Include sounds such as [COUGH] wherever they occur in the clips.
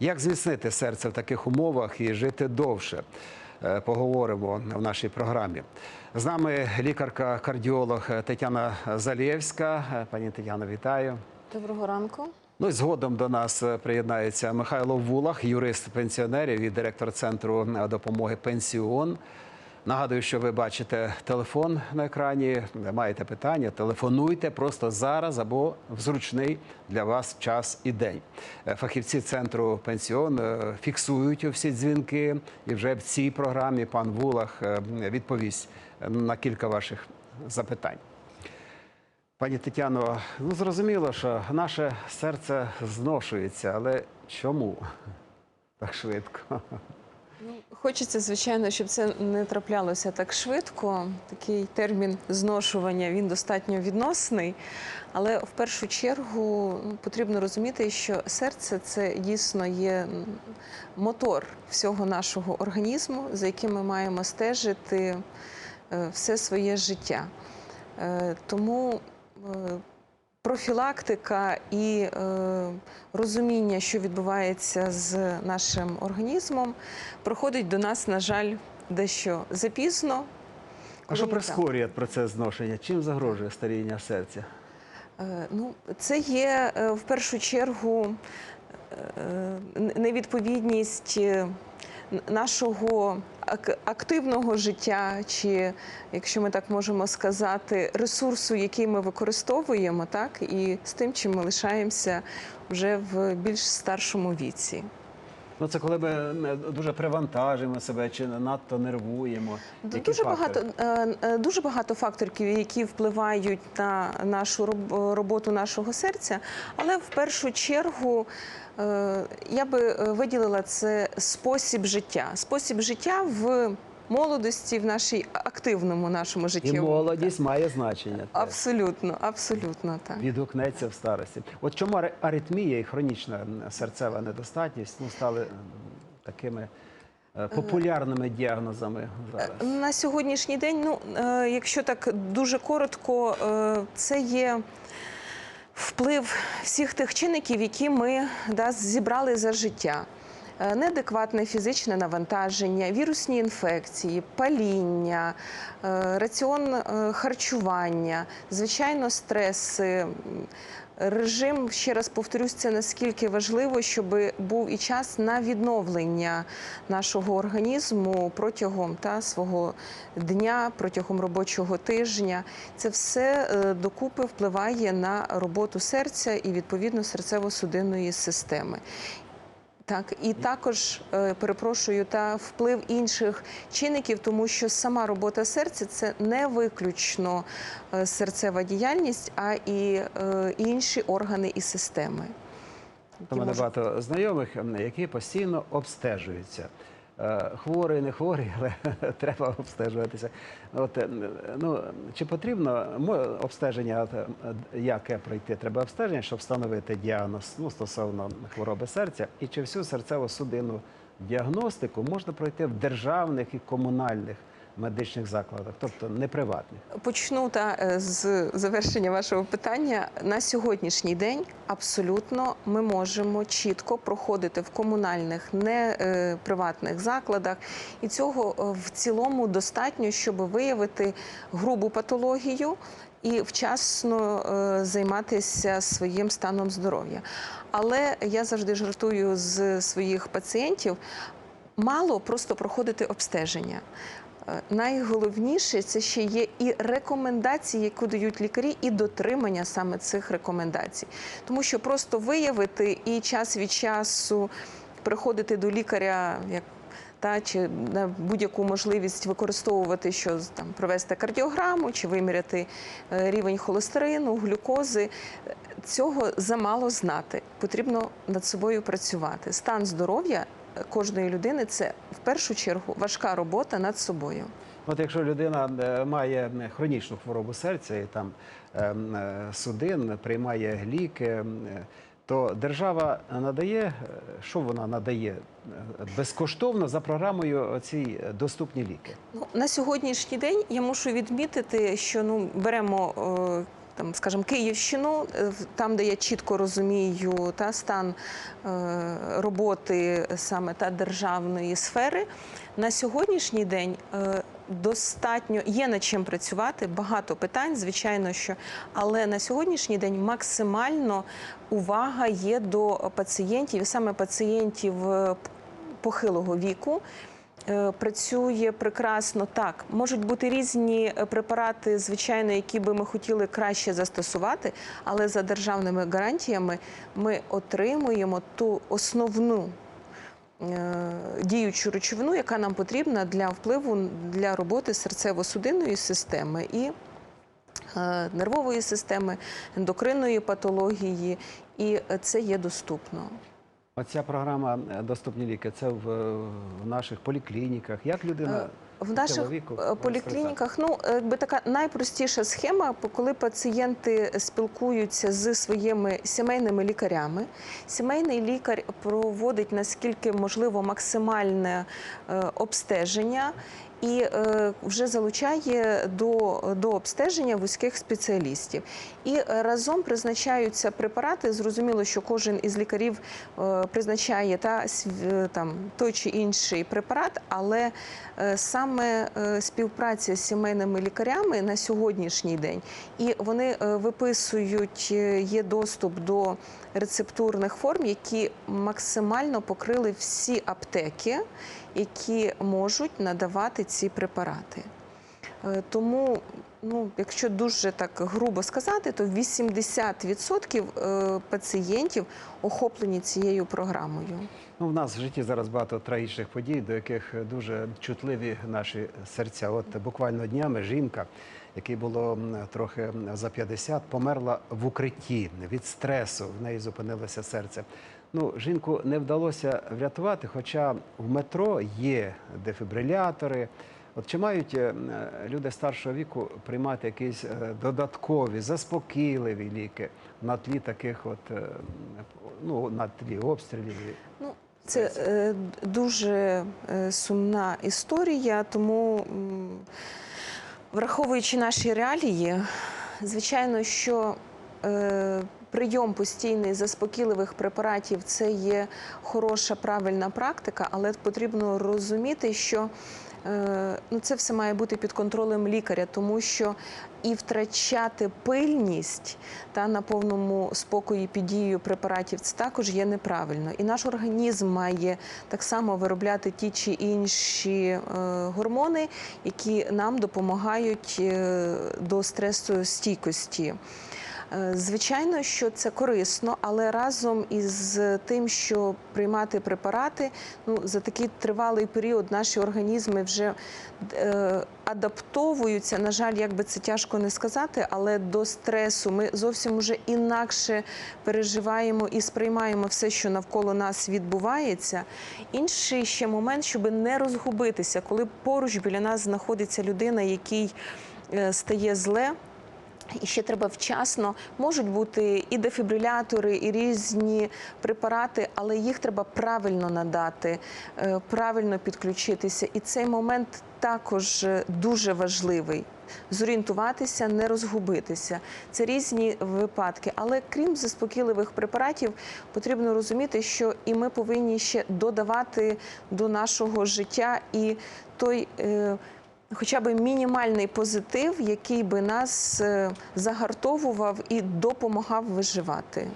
Як зміцнити серце в таких умовах і жити довше? Е, Поговоримо в нашій програмі. З нами лікарка-кардіолог Тетяна Залєвська. Е, Пані Тетяно, вітаю. Доброго ранку. Ну і згодом до нас е, приєднається Михайло Вулах, юрист пенсіонерів і директор центру допомоги Пенсіон. Нагадую, що ви бачите телефон на екрані, маєте питання, телефонуйте просто зараз або в зручний для вас час і день. Е, Фахівці центру пенсіон е, фіксують всі дзвінки, і вже в цій програмі пан Вулах е, відповість на кілька ваших запитань. Пані Тетяно, ну зрозуміло, що наше серце зношується, але чому так швидко? Ну, хочеться, звичайно, щоб це не траплялося так швидко. Такий термін зношування він достатньо відносний. Але в першу чергу ну, потрібно розуміти, що серце це дійсно є мотор всього нашого організму, за яким ми маємо стежити е, все своє життя. Е, Тому е, профілактика і е, розуміння, що відбувається з нашим організмом, проходить до нас, на жаль, дещо запізно. А що прискорює процес зношення? Чим загрожує старіння серця? Е, Ну, це є е, в першу чергу е, невідповідність е, нашого ак- активного життя, чи, якщо ми так можемо сказати, ресурсу, який ми використовуємо, так, і з тим, чим ми лишаємося вже в більш старшому віці. Ну це коли ми дуже привантажимо себе чи надто нервуємо. Які Дуже фактори? багато, е, е, дуже багато факторів, які впливають на нашу роботу нашого серця. Але в першу чергу е, я би виділила це спосіб життя. Спосіб життя в молодості, в нашій активному нашому житті. І молодість має значення. теж. Абсолютно, абсолютно так. Відгукнеться в старості. От чому ари- аритмія і хронічна серцева недостатність ну, стали такими е, популярними діагнозами зараз? На сьогоднішній день, ну е, якщо так дуже коротко, е, це є вплив всіх тих чинників, які ми да, зібрали за життя. Е, Неадекватне фізичне навантаження, вірусні інфекції, паління, е, раціон е, харчування, звичайно, стреси, режим, ще раз повторюсь, це наскільки важливо, щоб був і час на відновлення нашого організму протягом та, свого дня, протягом робочого тижня. Це все докупи впливає на роботу серця і відповідно серцево-судинної системи. Так, і також е, перепрошую та вплив інших чинників, тому що сама робота серця це не виключно е, серцева діяльність, а і е, інші органи і системи. У мене можуть- багато знайомих, які постійно обстежуються. Е, Хворий, не хворий, але [LAUGHS] треба обстежуватися. От, е, ну, чи потрібно обстеження, е, яке пройти? Треба обстеження, щоб встановити діагноз ну, стосовно хвороби серця, і чи всю серцево-судинну діагностику можна пройти в державних і комунальних медичних закладах, тобто не приватних. Почну та е, з завершення вашого питання. На сьогоднішній день абсолютно ми можемо чітко проходити в комунальних, не е, закладах, і цього е, в цілому достатньо, щоб виявити грубу патологію. І вчасно займатися своїм станом здоров'я. Але я завжди жартую з своїх пацієнтів. Мало просто проходити обстеження. Е, Найголовніше це ще є і рекомендації, які дають лікарі, і дотримання саме цих рекомендацій. Тому що просто виявити і час від часу приходити до лікаря, як та чи на будь-яку можливість використовувати, що там провести кардіограму чи виміряти е, рівень холестерину, глюкози. Е, Цього замало знати. Потрібно над собою працювати. Стан здоров'я кожної людини це в першу чергу важка робота над собою. От якщо людина е, має е, хронічну хворобу серця і там е, судин, приймає ліки, то держава надає, що вона надає безкоштовно за програмою ці доступні ліки. Ну, на сьогоднішній день я мушу відмітити, що ну беремо. Там, скажімо, Київщину, е, там, де я чітко розумію та стан е, роботи саме та державної сфери, на сьогоднішній день е, достатньо є над чим працювати. Багато питань, звичайно, що але на сьогоднішній день максимально увага є до пацієнтів, саме пацієнтів похилого віку. Е, Працює прекрасно так. Можуть бути різні е, препарати, звичайно, які би ми хотіли краще застосувати, але за державними гарантіями ми отримуємо ту основну е, діючу речовину, яка нам потрібна для впливу для роботи серцево-судинної системи і нервової системи, ендокринної патології, і це є доступно. Оця програма е, Доступні ліки це в, в наших поліклініках. Як людина Е, В наших е, поліклініках, ну якби така найпростіша схема, коли пацієнти спілкуються з своїми сімейними лікарями. Сімейний лікар проводить наскільки можливо максимальне обстеження. І е, вже залучає до, до обстеження вузьких спеціалістів. І е, разом призначаються препарати. Зрозуміло, що кожен із лікарів е, призначає та, там, той чи інший препарат, але саме співпраця з сімейними лікарями на сьогоднішній день, і вони виписують, є доступ до рецептурних форм, які максимально покрили всі аптеки, які можуть надавати ці препарати. Е, Тому, ну, якщо дуже так грубо сказати, то 80% е, пацієнтів охоплені цією програмою. Ну, в нас в житті зараз багато трагічних подій, до яких дуже чутливі наші серця. От буквально днями жінка, якій було трохи за 50, померла в укритті від стресу. В неї зупинилося серце. Ну, жінку не вдалося врятувати, хоча в метро є дефібрилятори. От чи мають е, люди старшого віку приймати якісь е, додаткові, заспокійливі ліки на тлі таких, от е, ну на тлі обстрілів? Ну, це е, дуже сумна історія, тому, враховуючи наші реалії, звичайно, що е, прийом постійний заспокійливих препаратів це є хороша правильна практика, але потрібно розуміти, що ну, це все має бути під контролем лікаря, тому що і втрачати пильність та на повному спокої під дією препаратів це також є неправильно. І наш організм має так само виробляти ті чи інші е, гормони, які нам допомагають е, до стресостійкості. Е, Звичайно, що це корисно, але разом із тим, що приймати препарати, ну за такий тривалий період наші організми вже е, адаптовуються. На жаль, як би це тяжко не сказати, але до стресу ми зовсім уже інакше переживаємо і сприймаємо все, що навколо нас відбувається. Інший ще момент, щоб не розгубитися, коли поруч біля нас знаходиться людина, який е, стає зле. І ще треба вчасно можуть бути і дефібрилятори, і різні препарати, але їх треба правильно надати, е, правильно підключитися. І цей момент також е, дуже важливий. Зорієнтуватися, не розгубитися. Це різні випадки. Але крім заспокійливих препаратів, потрібно розуміти, що і ми повинні ще додавати до нашого життя і той. е, Хоча б мінімальний позитив, який би нас е, загартовував і допомагав виживати.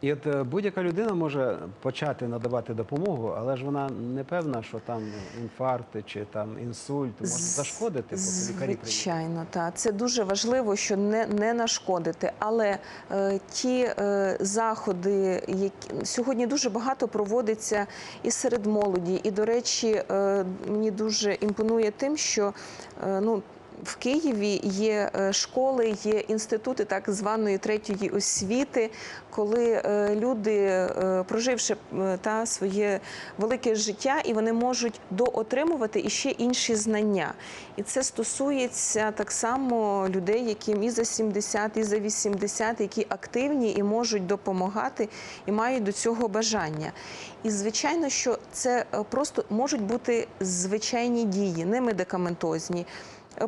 І от е, будь-яка людина може почати надавати допомогу, але ж вона не певна, що там інфаркт чи там інсульт може зашкодити, поки лікарі прийдуть. Звичайно, так. Це дуже важливо, що не, не нашкодити. Але е, ті е, заходи, які сьогодні дуже багато проводиться і серед молоді. І, до речі, е, мені дуже імпонує тим, що е, ну. В Києві є е, школи, є інститути так званої третьої освіти, коли е, люди, е, проживши та своє велике життя, і вони можуть доотримувати іще інші знання. І це стосується так само людей, яким і за 70, і за 80, які активні і можуть допомагати, і мають до цього бажання. І звичайно, що це просто можуть бути звичайні дії, не медикаментозні.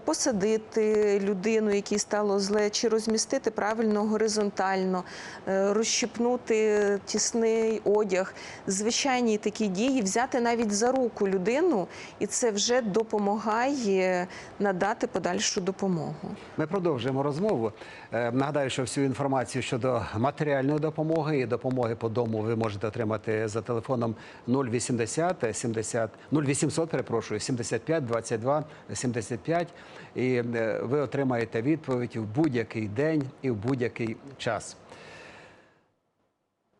Посадити людину, якій стало зле, чи розмістити правильно горизонтально, е, розщипнути тісний одяг, звичайні такі дії, взяти навіть за руку людину, і це вже допомагає надати подальшу допомогу. Ми продовжуємо розмову. Е, Нагадаю, що всю інформацію щодо матеріальної допомоги і допомоги по дому ви можете отримати за телефоном 080 70 0800, перепрошую, 75 22 75. І е, ви отримаєте відповідь в будь-який день і в будь-який час.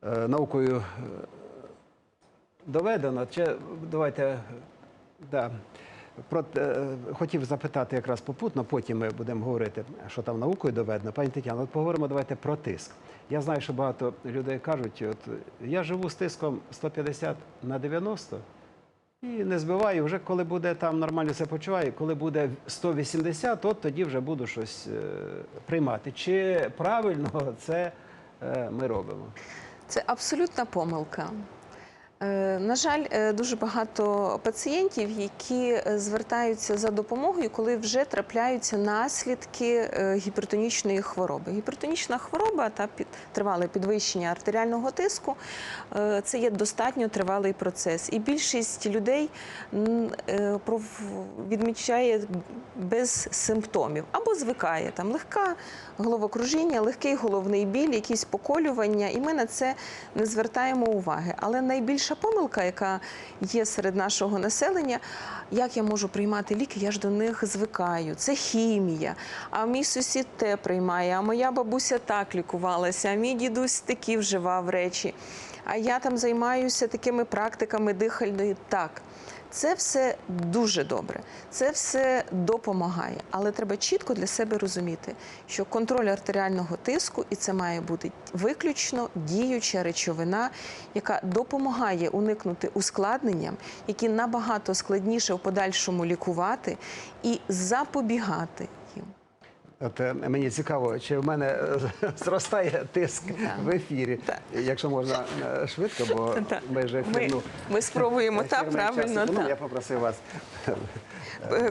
Е, Наукою доведено, чи давайте да. Про, е, хотів запитати якраз попутно, потім ми будемо говорити, що там наукою доведено. Пані Тетяно, от поговоримо давайте про тиск. Я знаю, що багато людей кажуть, от я живу з тиском 150 на 90 і не збиваю. Вже коли буде там нормально все почуваю, коли буде 180, от тоді вже буду щось е, приймати. Чи правильно це е, ми робимо? Це абсолютна помилка. Е, На жаль, е, дуже багато пацієнтів, які е, звертаються за допомогою, коли вже трапляються наслідки гіпертонічної хвороби. Гіпертонічна хвороба та під тривале підвищення артеріального тиску це є достатньо тривалий процес. І більшість людей відмічає без симптомів або звикає там легка головокружіння, легкий головний біль, якісь поколювання, і ми на це не звертаємо уваги. Але найбільша помилка, яка є серед нашого населення, як я можу приймати ліки, я ж до них звикаю. Це хімія. А мій сусід те приймає, а моя бабуся так лікувалася, а мій дідусь такі вживав речі. А я там займаюся такими практиками дихальної так. Це все дуже добре, це все допомагає, але треба чітко для себе розуміти, що контроль артеріального тиску, і це має бути виключно діюча речовина, яка допомагає уникнути ускладненням, які набагато складніше в подальшому лікувати і запобігати. От е, мені цікаво, чи в мене е, [LAUGHS] зростає тиск Так. в ефірі, Так. якщо можна е, швидко, бо Так. ми вже Ми, ефірну. ми спробуємо так, правильно. економимо. Так. Я попросив вас.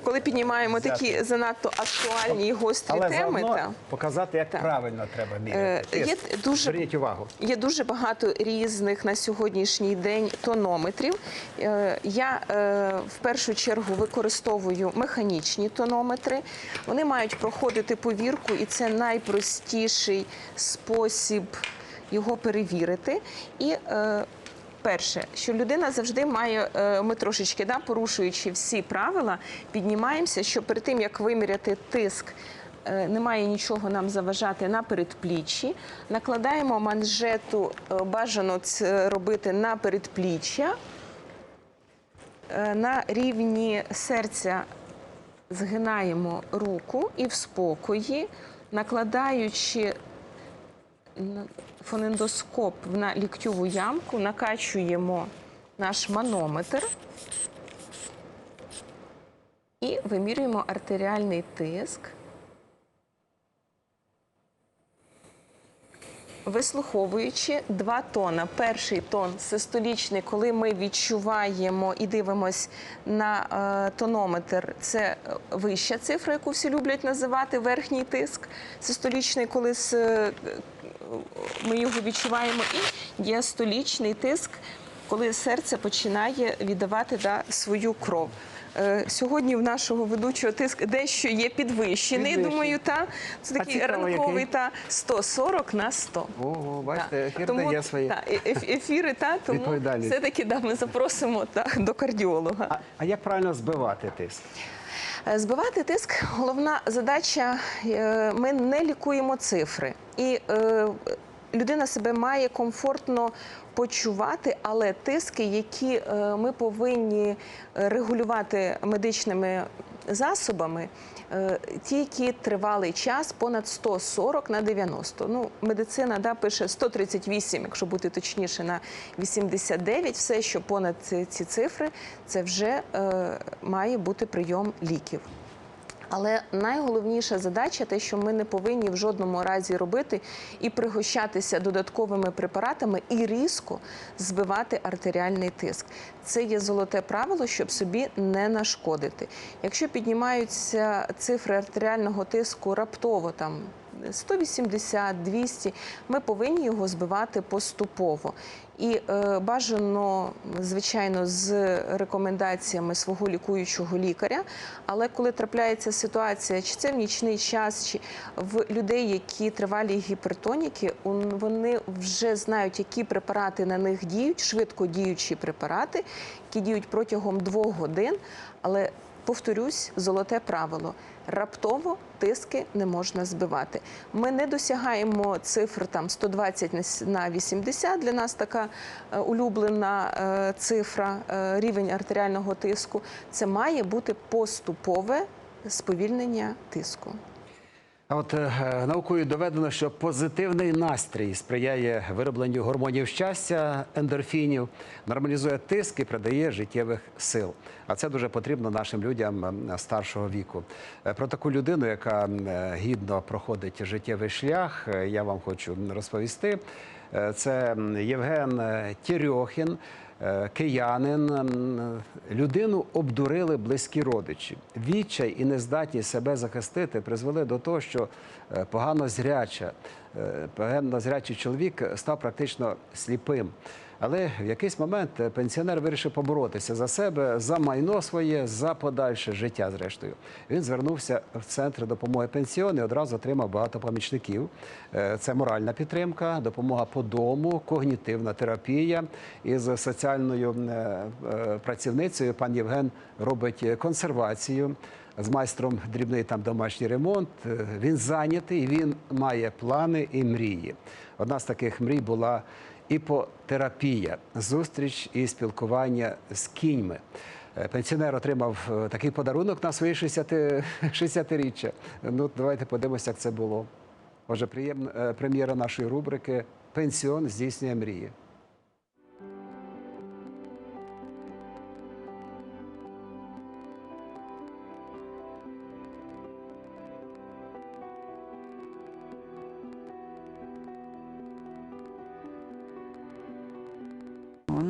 Коли піднімаємо Взяти. такі занадто актуальні і гострі Але теми, заодно так. показати, як Так. правильно треба міряти. є Тиск. дуже- Зверніть увагу. Є дуже багато різних на сьогоднішній день тонометрів. Я в першу чергу використовую механічні тонометри. Вони мають проходити повірку, і це найпростіший спосіб його перевірити. І е, Перше, що людина завжди має, е, ми трошечки да, порушуючи всі правила, піднімаємося, що перед тим як виміряти тиск, е, немає нічого нам заважати на передпліччі. Накладаємо манжету, е, бажано це робити на передпліччя. Е, На рівні серця згинаємо руку і в спокої, накладаючи на- фонендоскоп на ліктьову ямку, накачуємо наш манометр і вимірюємо артеріальний тиск. Вислуховуючи два тона. Перший тон систолічний, коли ми відчуваємо і дивимось на е, тонометр, це е, вища цифра, яку всі люблять називати верхній тиск. Систолічний, коли е, ми його відчуваємо, і діастолічний тиск, коли серце починає віддавати да, свою кров. Е, Сьогодні в нашого ведучого тиск дещо є підвищений. Підвищений. Думаю, та це такий цікаво, ранковий який? та 140 на 100. Ого, бачите, ефір Тому, дає свої. та, е- еф- ефіри, та, тому Відповідальність. все-таки да, ми запросимо та, до кардіолога. А, а як правильно збивати тиск? Е, Збивати тиск головна задача. е, Ми не лікуємо цифри, і е, людина себе має комфортно почувати, але тиски, які е, ми повинні е, регулювати медичними засобами. е, Ті, які тривалий час, понад 140 на 90. Ну, медицина да, пише 138, якщо бути точніше, на 89. Все, що понад ці, цифри, це вже має бути прийом ліків. Але найголовніша задача, те, що ми не повинні в жодному разі робити, і пригощатися додатковими препаратами і різко збивати артеріальний тиск. Це є золоте правило, щоб собі не нашкодити. Якщо піднімаються цифри артеріального тиску раптово там. 180, 200, ми повинні його збивати поступово. І е, бажано, звичайно, з рекомендаціями свого лікуючого лікаря. Але коли трапляється ситуація, чи це в нічний час, чи в людей, які тривалі гіпертоніки, вони вже знають, які препарати на них діють, швидко діючі препарати, які діють протягом двох годин. Але повторюсь, золоте правило. Раптово тиски не можна збивати. Ми не досягаємо цифр там 120 на на 80, Для нас така е, улюблена е, цифра, е, рівень артеріального тиску. Це має бути поступове сповільнення тиску. От е, наукою доведено, що позитивний настрій сприяє виробленню гормонів щастя, ендорфінів, нормалізує тиск і придає життєвих сил. А це дуже потрібно нашим людям ем, старшого віку. Е, Про таку людину, яка е, гідно проходить життєвий шлях, я вам хочу розповісти. Це Євген Тєрьохін. Е, киянин. Людину обдурили близькі родичі. Відчай і нездатність себе захистити призвели до того, що е, погано зряча, е, погано зрячий чоловік став практично сліпим. Але в якийсь момент е, пенсіонер вирішив поборотися за себе, за майно своє, за подальше життя. Зрештою, він звернувся в центр допомоги пенсіон і одразу отримав багато помічників. Е, Це моральна підтримка, допомога по дому, когнітивна терапія. Із соціальною е, працівницею пан Євген робить консервацію. З майстром дрібний там домашній ремонт. Він зайнятий, він має плани і мрії. Одна з таких мрій була іпотерапія, зустріч і спілкування з кіньми. Е, Пенсіонер отримав е, такий подарунок на свої 60 60-річчя. [LAUGHS] Ну, давайте подивимося, як це було. Отже, е, прем'єра нашої рубрики Пенсіон здійснює мрії.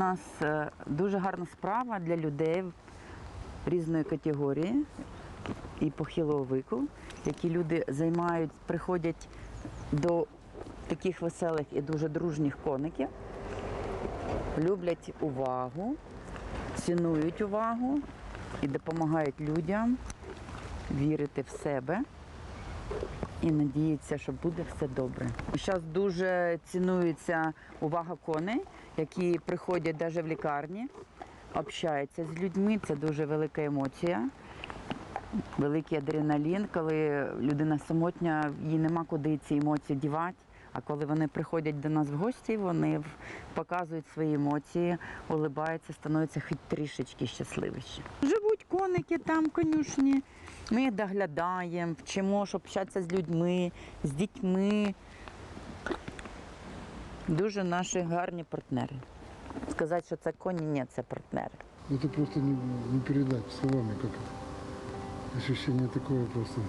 Нас е, дуже гарна справа для людей різної категорії і похилого віку, які люди займають, приходять до таких веселих і дуже дружніх коників, люблять увагу, цінують увагу і допомагають людям вірити в себе і надіються, що буде все добре. Зараз дуже цінується увага коней, які приходять навіть в лікарні, общаються з людьми. Це дуже велика емоція, великий адреналін, коли людина самотня, їй нема куди ці емоції дівати. А коли вони приходять до нас в гості, вони показують свої емоції, улибаються, становляться хоч трішечки щасливіші. Живуть коники там, конюшні. Ми їх доглядаємо, вчимо, щоб общатися з людьми, з дітьми. Дуже наші гарні партнери. Сказати, що це коні, ні, це партнери. Это просто не, не передать словами, как ощущение такое просто.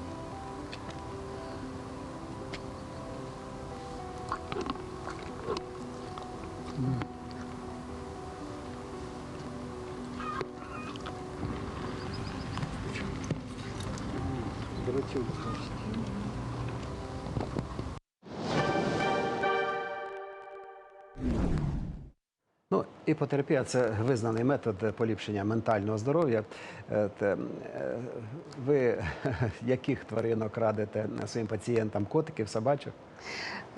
Іпотерапія це визнаний метод поліпшення ментального здоров'я. Е, Ви [LAUGHS] яких тваринок радите своїм пацієнтам? Котиків, собачок?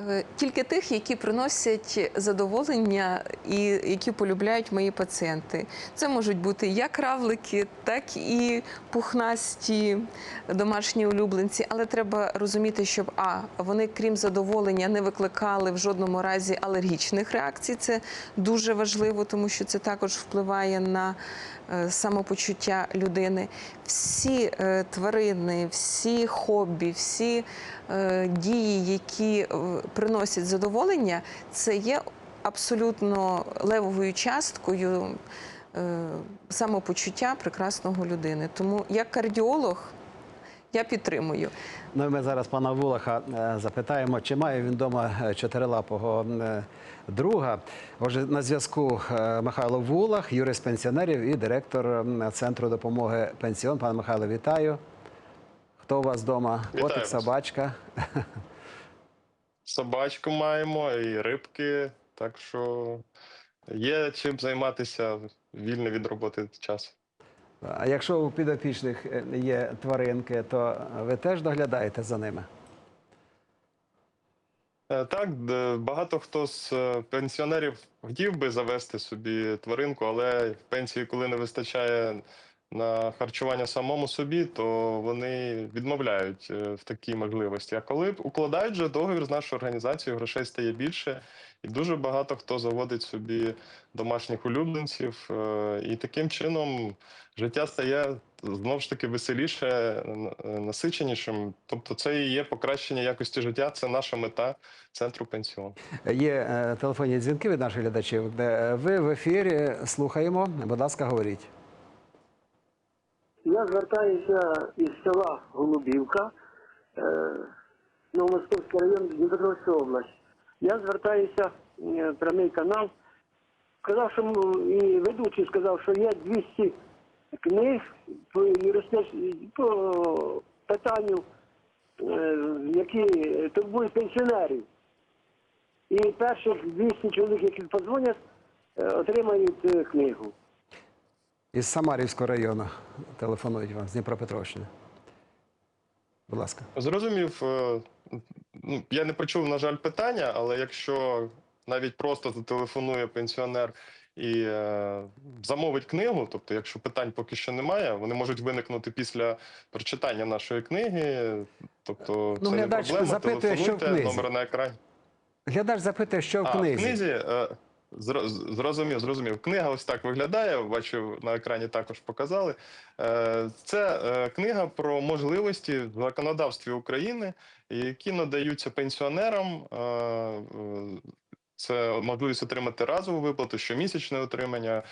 Е, Тільки тих, які приносять задоволення і які полюбляють мої пацієнти. Це можуть бути як равлики, так і пухнасті домашні улюбленці. Але треба розуміти, щоб а вони, крім задоволення, не викликали в жодному разі алергічних реакцій. Це дуже важливо, тому що це також впливає на е, самопочуття людини. Всі е, тварини, всі хобі, всі дії, які е, приносять задоволення, це є абсолютно левовою часткою е, самопочуття прекрасного людини. Тому як кардіолог. Я підтримую. Ну, і ми зараз пана Вулаха е, запитаємо, чи має він вдома чотирилапого е, друга. Отже, на зв'язку е, Михайло Вулах, юрист пенсіонерів і директор центру допомоги пенсіон. Пане Михайло, вітаю. Хто у вас вдома? Вітаю Котик, собачка. Собачку маємо і рибки, так що є чим займатися вільно від роботи час. А якщо у підопічних е, є тваринки, то ви теж доглядаєте за ними? Е, Так, багато хто з е, пенсіонерів хотів би завести собі тваринку, але пенсії, коли не вистачає на харчування самому собі, то вони відмовляють е, в такій можливості. А коли укладають же договір з нашою організацією, грошей стає більше, і дуже багато хто заводить собі домашніх улюбленців, е, і таким чином життя стає знову ж таки веселіше, е, насиченішим. Тобто, це і є покращення якості життя. Це наша мета центру пенсіон. Є телефонні дзвінки від наших глядачів. Ви в ефірі слухаємо. Будь ласка, говоріть. Я звертаюся із села Голубівка, е, Новомосковський район, Дніпропетровська область. Я звертаюся е, прямий канал. Сказав, що і ведучий сказав, що є 200 книг по по питанню, е, які турбують пенсіонерів. І перших 200 чоловік, які подзвонять, отримають книгу. Із Самарівського району телефонують вам з Дніпропетровщини. Будь ласка. Зрозумів. е, Ну, я не почув, на жаль, питання, але якщо навіть просто зателефонує пенсіонер і е, замовить книгу, тобто, якщо питань поки що немає, вони можуть виникнути після прочитання нашої книги. Тобто, Ну, це не проблема. запитує, що в книзі. номер на екрані. Глядач запитує, що в А, книзі. в книзі е, зрозумів, зрозумів. Книга ось так виглядає. Бачу, на екрані також показали. Е, Це е, книга про можливості в законодавстві України, які надаються пенсіонерам. Е, Це можливість отримати разову виплату, щомісячне отримання,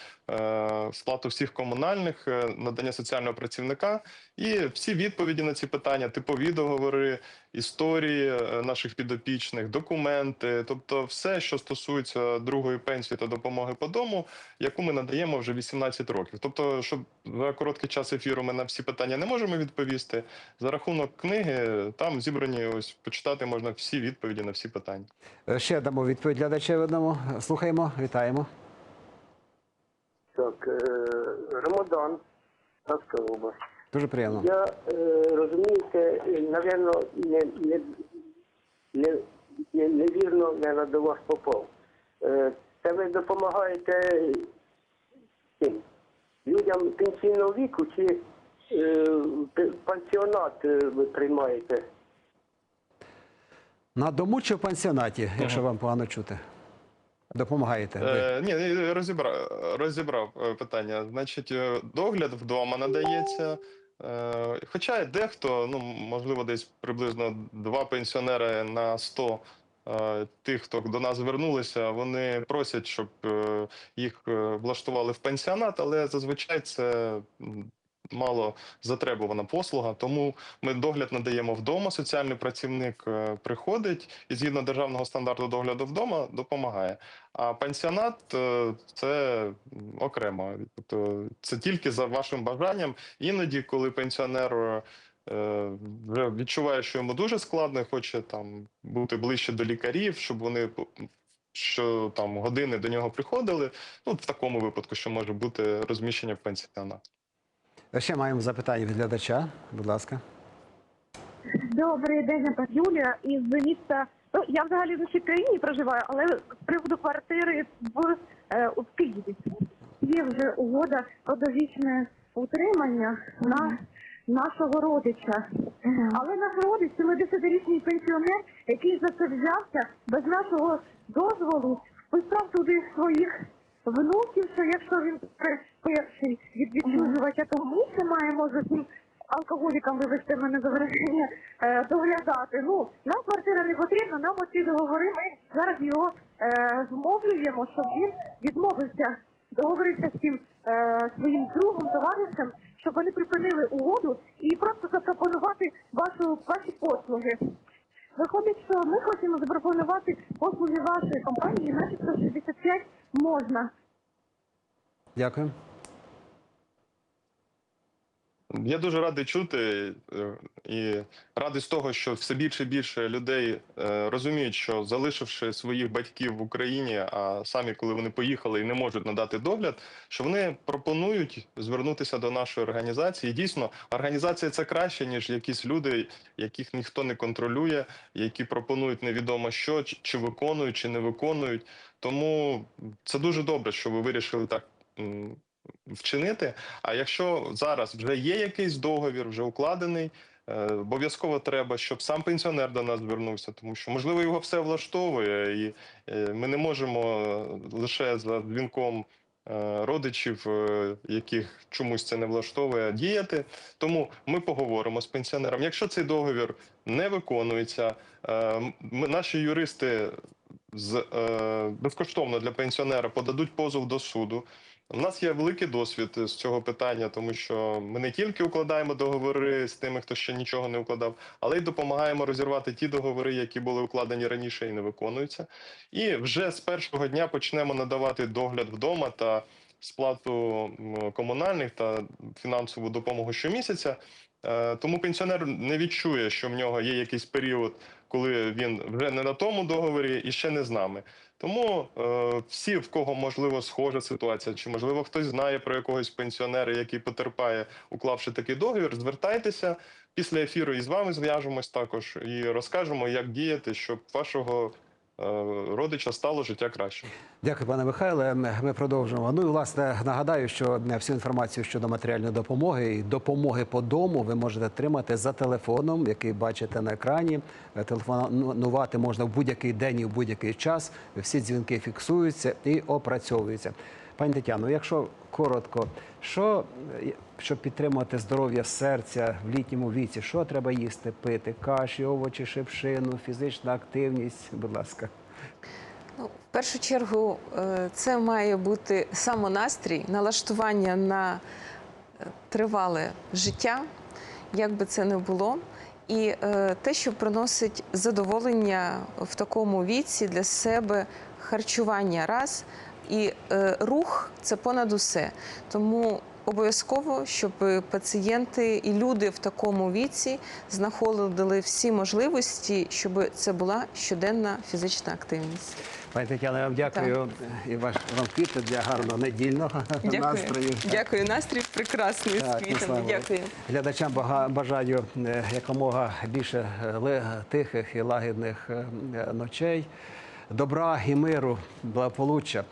сплату всіх комунальних, надання соціального працівника і всі відповіді на ці питання, типові договори, історії е, наших підопічних, документи, тобто все, що стосується другої пенсії та допомоги по дому, яку ми надаємо вже 18 років. Тобто, щоб за короткий час ефіру ми на всі питання не можемо відповісти. За рахунок книги там зібрані ось почитати можна всі відповіді на всі питання. Е, Ще дамо відповідь глядачеві одному. Слухаємо, вітаємо. Так, е, Рамадан, Таска область. Дуже приємно. Я е, розумієте, напевно, не, не, не, не, невірно не на до вас попав. Е, це ви допомагаєте цим людям пенсійного віку чи е, пансіонат ви приймаєте? На дому чи в пансіонаті, якщо вам погано чути? Допомагаєте. Е, ні, розібрав, розібрав е, питання. Значить, е, догляд вдома надається. Е, Хоча дехто, ну можливо, десь приблизно два пенсіонери на 100 е, тих, хто до нас звернулися, вони просять, щоб е, їх влаштували в пенсіонат, але зазвичай це мало затребувана послуга. Тому ми догляд надаємо вдома. Соціальний працівник е, приходить і згідно державного стандарту догляду вдома допомагає. А пансіонат е, це окремо. Тобто це тільки за вашим бажанням. Іноді, коли пенсіонер е, вже відчуває, що йому дуже складно, хоче там бути ближче до лікарів, щоб вони що там години до нього приходили. Ну, в такому випадку, що може бути розміщення в пенсіонат. Ще маємо запитання від глядача. Будь ласка. Добрий день, Юлія із міста. Ну я взагалі в іншій країні проживаю, але з приводу квартири в е, у Києві є вже угода про довічне утримання на нашого родича. Але наш родич, 70-річний пенсіонер, який за без нашого дозволу, вписав туди своїх внуків, що якщо він пер- перший від то ми це маємо за цим алкоголікам, вибачте мене за вираження, е, доглядати. Ну, нам квартира не потрібна, нам оці договори, ми зараз його е, змовлюємо, щоб він відмовився, договорився з цим е, своїм другом, товаришем, щоб вони припинили угоду і просто запропонувати вашу ваші послуги. Виходить, що ми хочемо запропонувати послуги вашої компанії, начебто 65 можна. Дякую. Я дуже радий чути е, і радий з того, що все більше і більше людей е, розуміють, що залишивши своїх батьків в Україні, а самі, коли вони поїхали і не можуть надати догляд, що вони пропонують звернутися до нашої організації. І дійсно, організація це краще ніж якісь люди, яких ніхто не контролює, які пропонують невідомо що, чи- чи виконують, чи не виконують. Тому це дуже добре, що ви вирішили так. Вчинити, а якщо зараз вже є якийсь договір, вже укладений, е, обов'язково треба, щоб сам пенсіонер до нас звернувся, тому що можливо його все влаштовує, і е, ми не можемо лише за дзвінком е, родичів, е, яких чомусь це не влаштовує, діяти. Тому ми поговоримо з пенсіонером. Якщо цей договір не виконується, е, наші юристи з е, безкоштовно для пенсіонера подадуть позов до суду. У нас є великий досвід з цього питання, тому що ми не тільки укладаємо договори з тими, хто ще нічого не укладав, але й допомагаємо розірвати ті договори, які були укладені раніше і не виконуються. І вже з першого дня почнемо надавати догляд вдома та сплату комунальних та фінансову допомогу щомісяця. Е, Тому пенсіонер не відчує, що в нього є якийсь період, коли він вже не на тому договорі і ще не з нами. Тому е, всі, в кого можливо схожа ситуація, чи можливо хтось знає про якогось пенсіонера, який потерпає, уклавши такий договір, звертайтеся після ефіру і з вами зв'яжемось також і розкажемо, як діяти, щоб вашого родича стало життя краще. Дякую, пане Михайле. Ми продовжуємо. Ну і власне нагадаю, що всю інформацію щодо матеріальної допомоги і допомоги по дому ви можете отримати за телефоном, який бачите на екрані. Е, Телефонувати можна в будь-який день і в будь-який час. Всі дзвінки фіксуються і опрацьовуються. Пані Тетяно, якщо коротко, що е, щоб підтримувати здоров'я серця в літньому віці, що треба їсти, пити? Каші, овочі, шипшину, фізична активність. Будь ласка. Ну, в першу чергу, е, це має бути самонастрій, налаштування на е, тривале життя, як би це не було. І те, що приносить задоволення в такому віці для себе харчування раз, і е, рух це понад усе. Тому обов'язково, щоб пацієнти і люди в такому віці знаходили всі можливості, щоб це була щоденна фізична активність. Пані Тетяно, я вам дякую і ваш вам квіти для гарного недільного Дякую. настрою. Дякую. Настрій прекрасний Так, з квітами. Дякую. Глядачам бажаю е, якомога більше е, тихих і лагідних е, ночей, добра і миру, благополуччя.